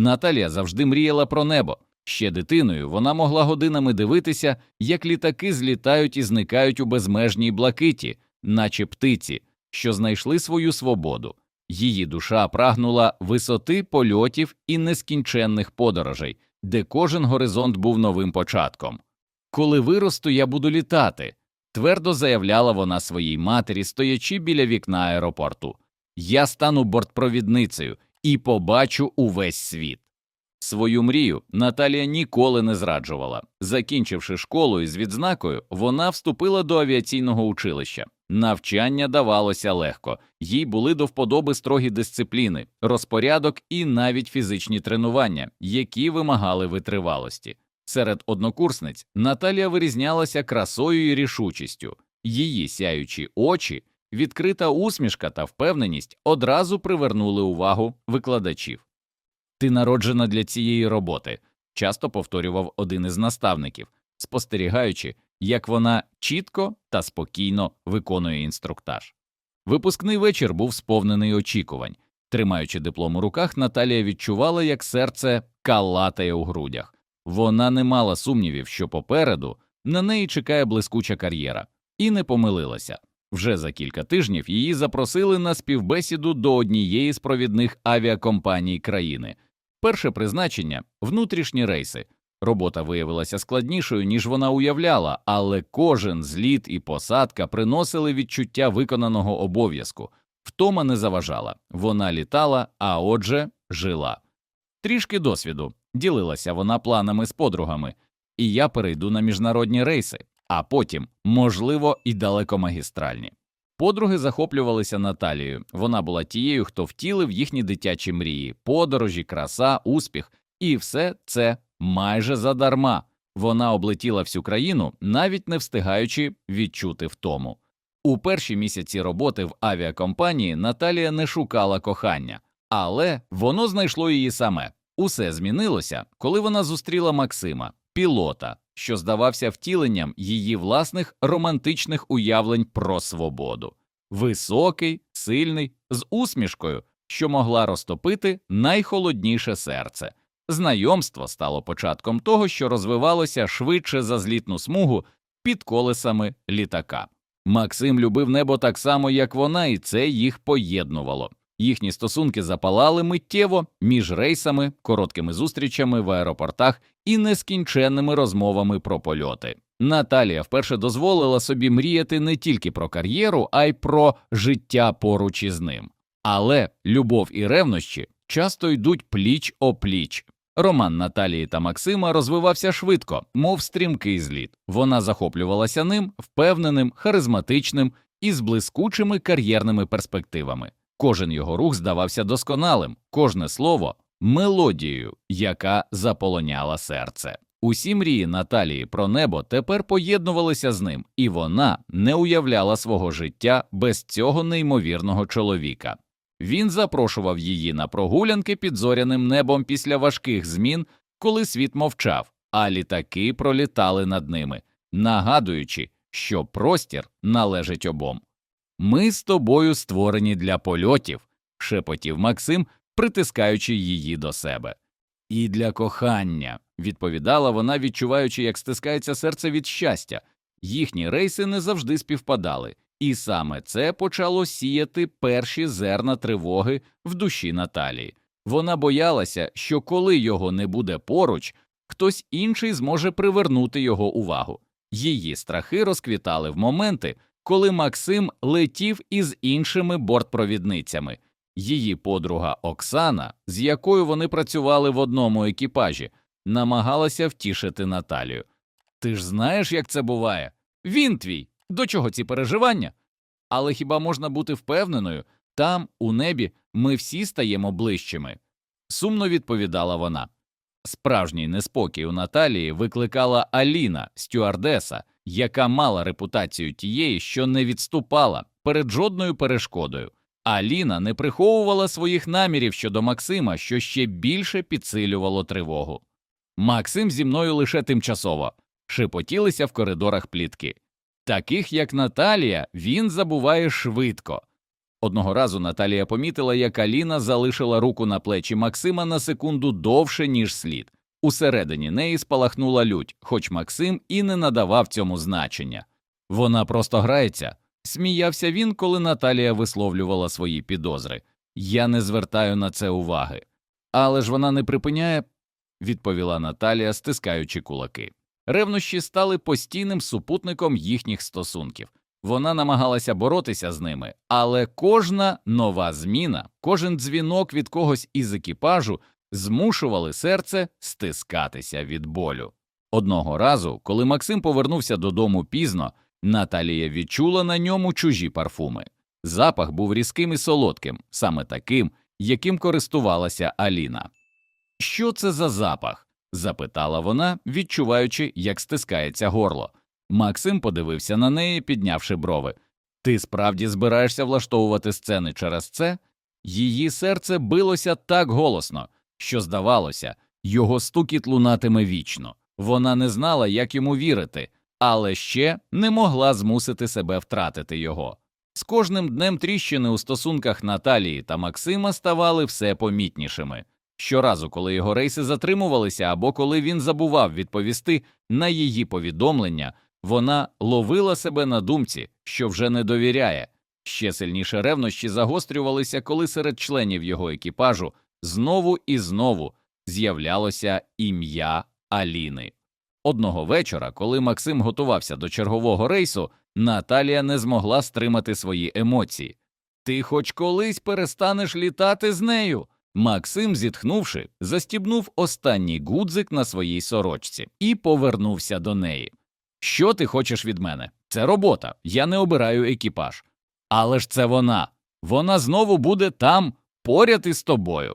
Наталія завжди мріяла про небо. Ще дитиною вона могла годинами дивитися, як літаки злітають і зникають у безмежній блакиті, наче птиці, що знайшли свою свободу. Її душа прагнула висоти польотів і нескінченних подорожей, де кожен горизонт був новим початком. Коли виросту, я буду літати, твердо заявляла вона своїй матері, стоячи біля вікна аеропорту. Я стану бортпровідницею і побачу увесь світ. Свою мрію Наталія ніколи не зраджувала. Закінчивши школу із відзнакою, вона вступила до авіаційного училища. Навчання давалося легко, їй були до вподоби строгі дисципліни, розпорядок і навіть фізичні тренування, які вимагали витривалості. Серед однокурсниць Наталія вирізнялася красою і рішучістю. Її сяючі очі, відкрита усмішка та впевненість одразу привернули увагу викладачів. Ти народжена для цієї роботи, часто повторював один із наставників, спостерігаючи, як вона чітко та спокійно виконує інструктаж. Випускний вечір був сповнений очікувань. Тримаючи диплом у руках, Наталія відчувала, як серце калатає у грудях. Вона не мала сумнівів, що попереду на неї чекає блискуча кар'єра, і не помилилася. Вже за кілька тижнів її запросили на співбесіду до однієї з провідних авіакомпаній країни. Перше призначення внутрішні рейси. Робота виявилася складнішою, ніж вона уявляла, але кожен зліт і посадка приносили відчуття виконаного обов'язку. Втома не заважала, вона літала, а отже, жила. Трішки досвіду ділилася вона планами з подругами, і я перейду на міжнародні рейси, а потім, можливо, і далекомагістральні. Подруги захоплювалися Наталією. Вона була тією, хто втілив їхні дитячі мрії, подорожі, краса, успіх, і все це майже задарма. Вона облетіла всю країну, навіть не встигаючи відчути втому. У перші місяці роботи в авіакомпанії Наталія не шукала кохання, але воно знайшло її саме. Усе змінилося, коли вона зустріла Максима, пілота, що здавався втіленням її власних романтичних уявлень про свободу. Високий, сильний, з усмішкою, що могла розтопити найхолодніше серце. Знайомство стало початком того, що розвивалося швидше за злітну смугу під колесами літака. Максим любив небо так само, як вона, і це їх поєднувало. Їхні стосунки запалали миттєво між рейсами, короткими зустрічами в аеропортах і нескінченними розмовами про польоти. Наталія вперше дозволила собі мріяти не тільки про кар'єру, а й про життя поруч із ним. Але любов і ревнощі часто йдуть пліч о пліч. Роман Наталії та Максима розвивався швидко, мов стрімкий зліт. Вона захоплювалася ним, впевненим, харизматичним і з блискучими кар'єрними перспективами. Кожен його рух здавався досконалим, кожне слово мелодією, яка заполоняла серце. Усі мрії Наталії про небо тепер поєднувалися з ним, і вона не уявляла свого життя без цього неймовірного чоловіка. Він запрошував її на прогулянки під зоряним небом після важких змін, коли світ мовчав, а літаки пролітали над ними, нагадуючи, що простір належить обом. Ми з тобою створені для польотів, шепотів Максим, притискаючи її до себе. І для кохання, відповідала вона, відчуваючи, як стискається серце від щастя. Їхні рейси не завжди співпадали, і саме це почало сіяти перші зерна тривоги в душі Наталії. Вона боялася, що коли його не буде поруч, хтось інший зможе привернути його увагу. Її страхи розквітали в моменти, коли Максим летів із іншими бортпровідницями. Її подруга Оксана, з якою вони працювали в одному екіпажі, намагалася втішити Наталію. Ти ж знаєш, як це буває? Він твій. До чого ці переживання? Але хіба можна бути впевненою, там, у небі, ми всі стаємо ближчими? Сумно відповідала вона. Справжній неспокій у Наталії викликала Аліна, стюардеса, яка мала репутацію тієї, що не відступала перед жодною перешкодою. Аліна не приховувала своїх намірів щодо Максима, що ще більше підсилювало тривогу. Максим зі мною лише тимчасово шепотілися в коридорах плітки. Таких, як Наталія, він забуває швидко. Одного разу Наталія помітила, як Аліна залишила руку на плечі Максима на секунду довше, ніж слід. Усередині неї спалахнула лють, хоч Максим і не надавав цьому значення. Вона просто грається. Сміявся він, коли Наталія висловлювала свої підозри. Я не звертаю на це уваги. Але ж вона не припиняє, відповіла Наталія, стискаючи кулаки. Ревнощі стали постійним супутником їхніх стосунків. Вона намагалася боротися з ними, але кожна нова зміна, кожен дзвінок від когось із екіпажу змушували серце стискатися від болю. Одного разу, коли Максим повернувся додому пізно, Наталія відчула на ньому чужі парфуми. Запах був різким і солодким, саме таким, яким користувалася Аліна. Що це за запах? запитала вона, відчуваючи, як стискається горло. Максим подивився на неї, піднявши брови. Ти справді збираєшся влаштовувати сцени через це? Її серце билося так голосно, що, здавалося, його стукіт лунатиме вічно. Вона не знала, як йому вірити, але ще не могла змусити себе втратити його. З кожним днем тріщини у стосунках Наталії та Максима ставали все помітнішими. Щоразу, коли його рейси затримувалися або коли він забував відповісти на її повідомлення, вона ловила себе на думці, що вже не довіряє. Ще сильніше ревнощі загострювалися, коли серед членів його екіпажу знову і знову з'являлося ім'я Аліни. Одного вечора, коли Максим готувався до чергового рейсу, Наталія не змогла стримати свої емоції. Ти хоч колись перестанеш літати з нею. Максим, зітхнувши, застібнув останній гудзик на своїй сорочці і повернувся до неї. Що ти хочеш від мене? Це робота, я не обираю екіпаж. Але ж це вона. Вона знову буде там, поряд із тобою.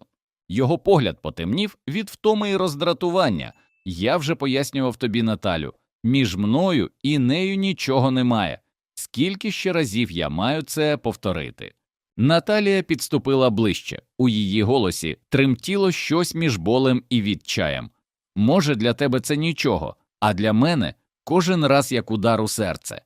Його погляд потемнів від втоми і роздратування. Я вже пояснював тобі, Наталю, між мною і нею нічого немає. Скільки ще разів я маю це повторити? Наталія підступила ближче, у її голосі тремтіло щось між болем і відчаєм. Може, для тебе це нічого, а для мене кожен раз як удар у серце.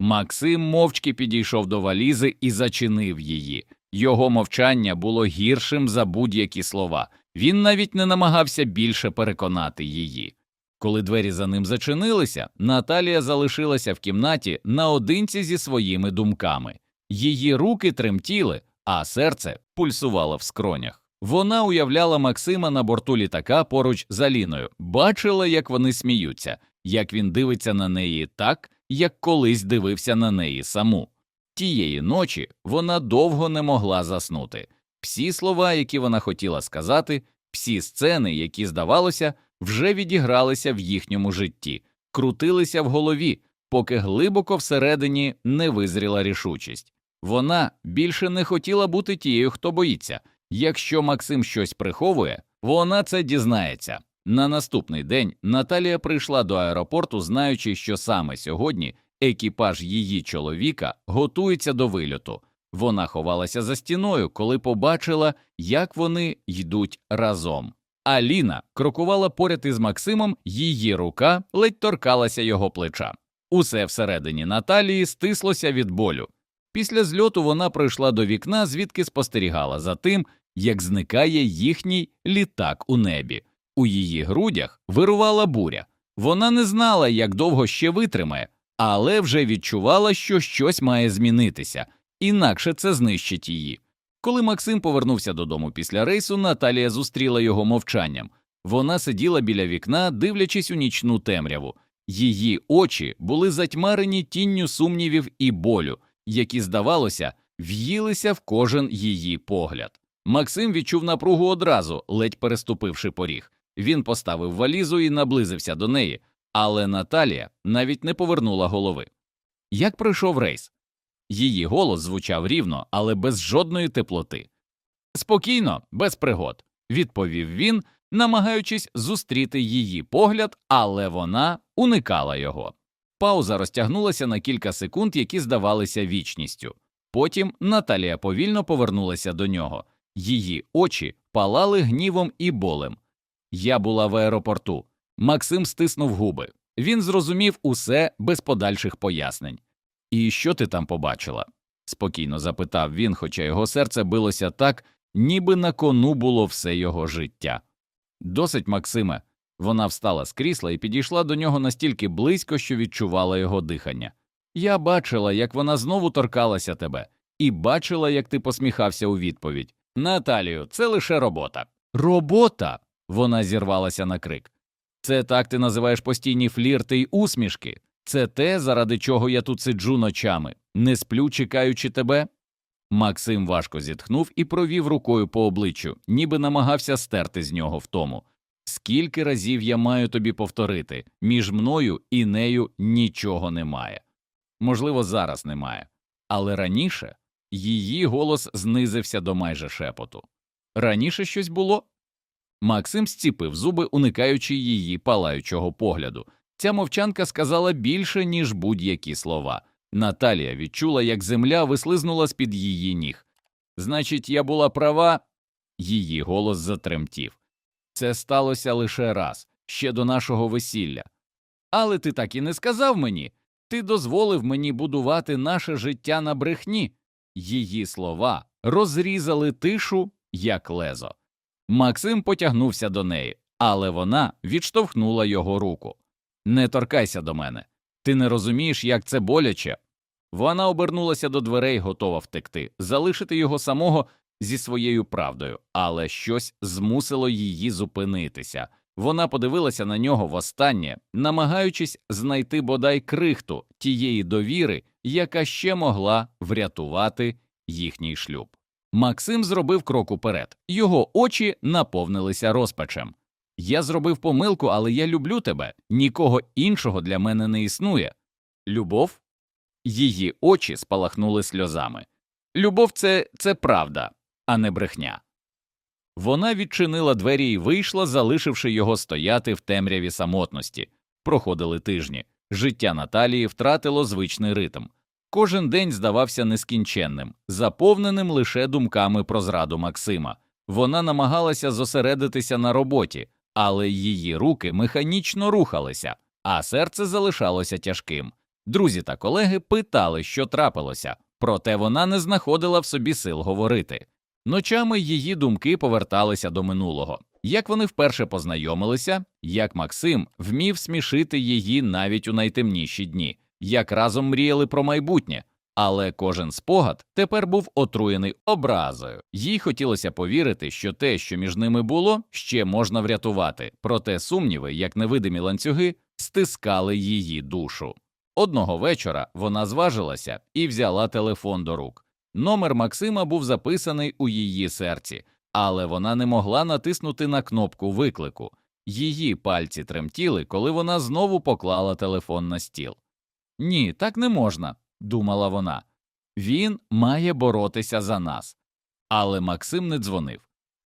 Максим мовчки підійшов до валізи і зачинив її. Його мовчання було гіршим за будь-які слова. Він навіть не намагався більше переконати її. Коли двері за ним зачинилися, Наталія залишилася в кімнаті наодинці зі своїми думками. Її руки тремтіли, а серце пульсувало в скронях. Вона уявляла Максима на борту літака поруч з Аліною, бачила, як вони сміються, як він дивиться на неї так, як колись дивився на неї саму. Тієї ночі вона довго не могла заснути. Всі слова, які вона хотіла сказати, всі сцени, які, здавалося, вже відігралися в їхньому житті, крутилися в голові, поки глибоко всередині не визріла рішучість. Вона більше не хотіла бути тією, хто боїться. Якщо Максим щось приховує, вона це дізнається. На наступний день Наталія прийшла до аеропорту, знаючи, що саме сьогодні екіпаж її чоловіка готується до вильоту. Вона ховалася за стіною, коли побачила, як вони йдуть разом. Аліна крокувала поряд із Максимом, її рука ледь торкалася його плеча. Усе всередині Наталії стислося від болю. Після зльоту вона прийшла до вікна, звідки спостерігала за тим, як зникає їхній літак у небі. У її грудях вирувала буря. Вона не знала, як довго ще витримає, але вже відчувала, що щось має змінитися, інакше це знищить її. Коли Максим повернувся додому після рейсу, Наталія зустріла його мовчанням. Вона сиділа біля вікна, дивлячись у нічну темряву. Її очі були затьмарені тінню сумнівів і болю, які, здавалося, в'їлися в кожен її погляд. Максим відчув напругу одразу, ледь переступивши поріг. Він поставив валізу і наблизився до неї, але Наталія навіть не повернула голови. Як пройшов рейс? Її голос звучав рівно, але без жодної теплоти. Спокійно, без пригод, відповів він, намагаючись зустріти її погляд, але вона уникала його. Пауза розтягнулася на кілька секунд, які здавалися вічністю. Потім Наталія повільно повернулася до нього. Її очі палали гнівом і болем. Я була в аеропорту. Максим стиснув губи. Він зрозумів усе без подальших пояснень. І що ти там побачила? спокійно запитав він, хоча його серце билося так, ніби на кону було все його життя. Досить, Максиме. Вона встала з крісла і підійшла до нього настільки близько, що відчувала його дихання. Я бачила, як вона знову торкалася тебе, і бачила, як ти посміхався у відповідь. Наталію, це лише робота. Робота. Вона зірвалася на крик. Це так ти називаєш постійні флірти й усмішки. Це те, заради чого я тут сиджу ночами, не сплю, чекаючи тебе. Максим важко зітхнув і провів рукою по обличчю, ніби намагався стерти з нього втому. Скільки разів я маю тобі повторити між мною і нею нічого немає. Можливо, зараз немає, але раніше її голос знизився до майже шепоту. Раніше щось було. Максим зціпив зуби, уникаючи її палаючого погляду. Ця мовчанка сказала більше, ніж будь-які слова. Наталія відчула, як земля вислизнула з під її ніг. Значить, я була права. Її голос затремтів. Це сталося лише раз, ще до нашого весілля. Але ти так і не сказав мені. Ти дозволив мені будувати наше життя на брехні. Її слова розрізали тишу, як лезо. Максим потягнувся до неї, але вона відштовхнула його руку. Не торкайся до мене. Ти не розумієш, як це боляче. Вона обернулася до дверей, готова втекти, залишити його самого зі своєю правдою, але щось змусило її зупинитися. Вона подивилася на нього востаннє, намагаючись знайти бодай крихту тієї довіри, яка ще могла врятувати їхній шлюб. Максим зробив крок уперед, його очі наповнилися розпачем. Я зробив помилку, але я люблю тебе. Нікого іншого для мене не існує. Любов? Її очі спалахнули сльозами. Любов це, це правда, а не брехня. Вона відчинила двері і вийшла, залишивши його стояти в темряві самотності. Проходили тижні. Життя Наталії втратило звичний ритм. Кожен день здавався нескінченним, заповненим лише думками про зраду Максима. Вона намагалася зосередитися на роботі, але її руки механічно рухалися, а серце залишалося тяжким. Друзі та колеги питали, що трапилося, проте вона не знаходила в собі сил говорити. Ночами її думки поверталися до минулого. Як вони вперше познайомилися, як Максим вмів смішити її навіть у найтемніші дні, як разом мріяли про майбутнє, але кожен спогад тепер був отруєний образою. Їй хотілося повірити, що те, що між ними було, ще можна врятувати, проте сумніви, як невидимі ланцюги, стискали її душу. Одного вечора вона зважилася і взяла телефон до рук. Номер Максима був записаний у її серці, але вона не могла натиснути на кнопку виклику. Її пальці тремтіли, коли вона знову поклала телефон на стіл. Ні, так не можна, думала вона. Він має боротися за нас. Але Максим не дзвонив.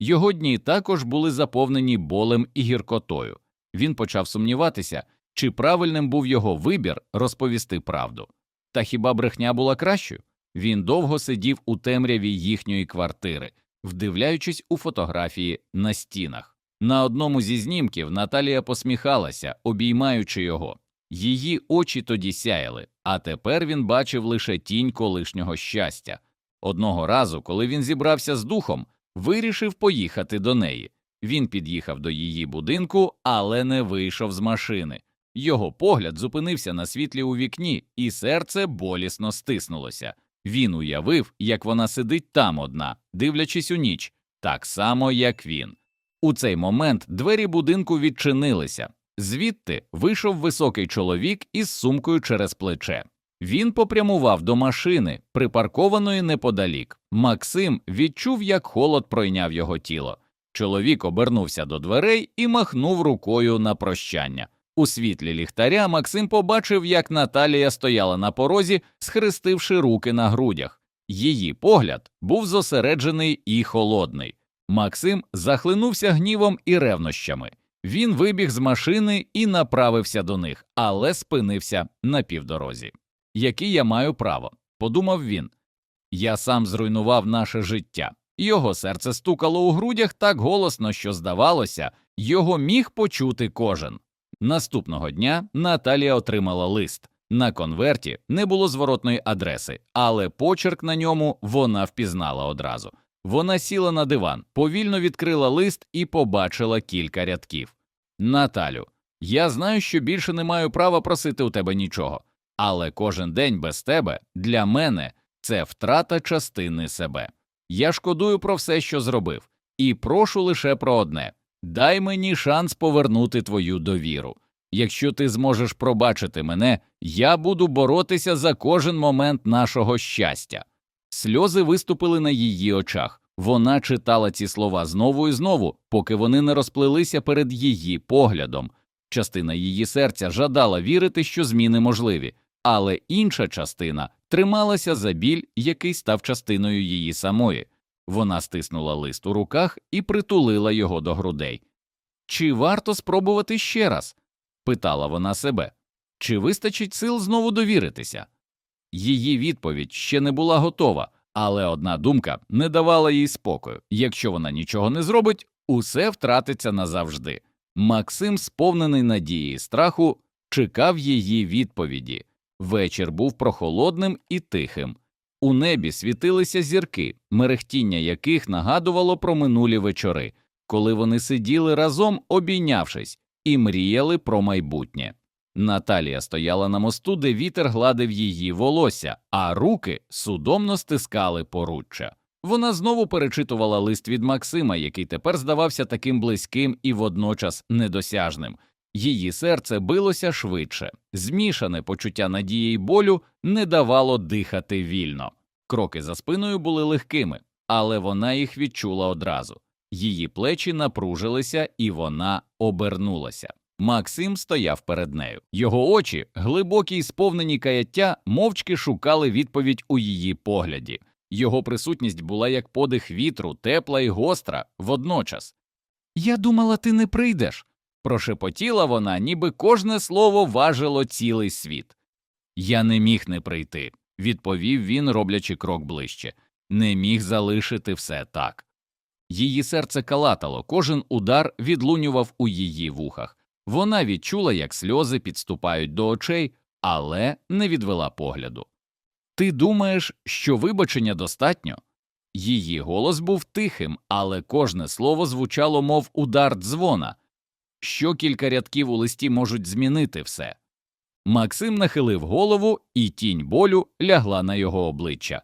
Його дні також були заповнені болем і гіркотою. Він почав сумніватися, чи правильним був його вибір розповісти правду. Та хіба брехня була кращою? Він довго сидів у темряві їхньої квартири, вдивляючись у фотографії на стінах. На одному зі знімків Наталія посміхалася, обіймаючи його. Її очі тоді сяяли, а тепер він бачив лише тінь колишнього щастя. Одного разу, коли він зібрався з духом, вирішив поїхати до неї. Він під'їхав до її будинку, але не вийшов з машини. Його погляд зупинився на світлі у вікні, і серце болісно стиснулося. Він уявив, як вона сидить там одна, дивлячись у ніч, так само, як він. У цей момент двері будинку відчинилися. Звідти вийшов високий чоловік із сумкою через плече. Він попрямував до машини, припаркованої неподалік. Максим відчув, як холод пройняв його тіло. Чоловік обернувся до дверей і махнув рукою на прощання. У світлі ліхтаря Максим побачив, як Наталія стояла на порозі, схрестивши руки на грудях. Її погляд був зосереджений і холодний. Максим захлинувся гнівом і ревнощами. Він вибіг з машини і направився до них, але спинився на півдорозі. Який я маю право? подумав він. Я сам зруйнував наше життя. Його серце стукало у грудях так голосно, що, здавалося, його міг почути кожен. Наступного дня Наталія отримала лист. На конверті не було зворотної адреси, але почерк на ньому вона впізнала одразу. Вона сіла на диван, повільно відкрила лист і побачила кілька рядків. Наталю, я знаю, що більше не маю права просити у тебе нічого, але кожен день без тебе для мене це втрата частини себе. Я шкодую про все, що зробив, і прошу лише про одне дай мені шанс повернути твою довіру. Якщо ти зможеш пробачити мене, я буду боротися за кожен момент нашого щастя. Сльози виступили на її очах. Вона читала ці слова знову і знову, поки вони не розплилися перед її поглядом. Частина її серця жадала вірити, що зміни можливі, але інша частина трималася за біль, який став частиною її самої. Вона стиснула лист у руках і притулила його до грудей. Чи варто спробувати ще раз? питала вона себе. Чи вистачить сил знову довіритися? Її відповідь ще не була готова, але одна думка не давала їй спокою. Якщо вона нічого не зробить, усе втратиться назавжди. Максим, сповнений надії і страху, чекав її відповіді. Вечір був прохолодним і тихим. У небі світилися зірки, мерехтіння яких нагадувало про минулі вечори, коли вони сиділи разом, обійнявшись, і мріяли про майбутнє. Наталія стояла на мосту, де вітер гладив її волосся, а руки судомно стискали поруччя. Вона знову перечитувала лист від Максима, який тепер здавався таким близьким і водночас недосяжним. Її серце билося швидше, змішане почуття надії й болю не давало дихати вільно. Кроки за спиною були легкими, але вона їх відчула одразу. Її плечі напружилися, і вона обернулася. Максим стояв перед нею. Його очі, глибокі й сповнені каяття, мовчки шукали відповідь у її погляді. Його присутність була як подих вітру, тепла й гостра водночас. Я думала, ти не прийдеш. прошепотіла вона, ніби кожне слово важило цілий світ. Я не міг не прийти, відповів він, роблячи крок ближче. Не міг залишити все так. Її серце калатало, кожен удар відлунював у її вухах. Вона відчула, як сльози підступають до очей, але не відвела погляду. Ти думаєш, що вибачення достатньо? Її голос був тихим, але кожне слово звучало, мов удар дзвона. Що кілька рядків у листі можуть змінити все. Максим нахилив голову, і тінь болю лягла на його обличчя.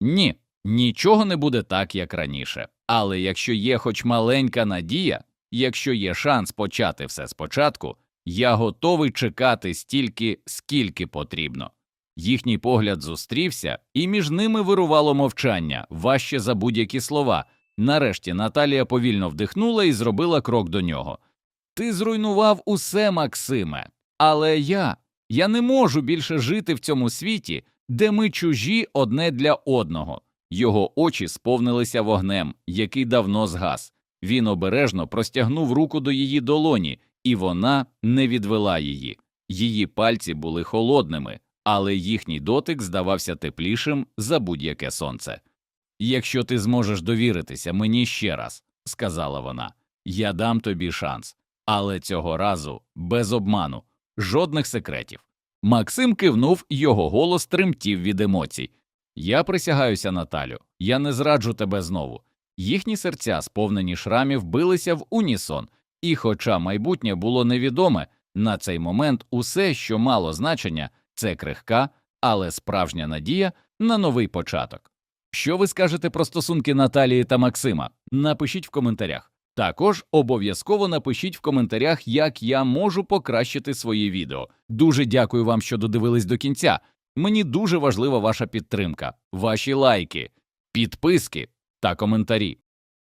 Ні, нічого не буде так, як раніше. Але якщо є хоч маленька надія, якщо є шанс почати все спочатку, я готовий чекати стільки, скільки потрібно. Їхній погляд зустрівся, і між ними вирувало мовчання, важче за будь-які слова. Нарешті Наталія повільно вдихнула і зробила крок до нього. Ти зруйнував усе, Максиме, але я, я не можу більше жити в цьому світі, де ми чужі одне для одного. Його очі сповнилися вогнем, який давно згас. Він обережно простягнув руку до її долоні, і вона не відвела її. Її пальці були холодними, але їхній дотик здавався теплішим за будь-яке сонце. Якщо ти зможеш довіритися мені ще раз, сказала вона, я дам тобі шанс, але цього разу без обману, жодних секретів. Максим кивнув, його голос тремтів від емоцій. Я присягаюся, Наталю, я не зраджу тебе знову. Їхні серця, сповнені шрамів, билися в унісон, і, хоча майбутнє було невідоме, на цей момент усе, що мало значення, це крихка, але справжня надія на новий початок. Що ви скажете про стосунки Наталії та Максима? Напишіть в коментарях. Також обов'язково напишіть в коментарях, як я можу покращити свої відео. Дуже дякую вам, що додивились до кінця. Мені дуже важлива ваша підтримка, ваші лайки, підписки та коментарі.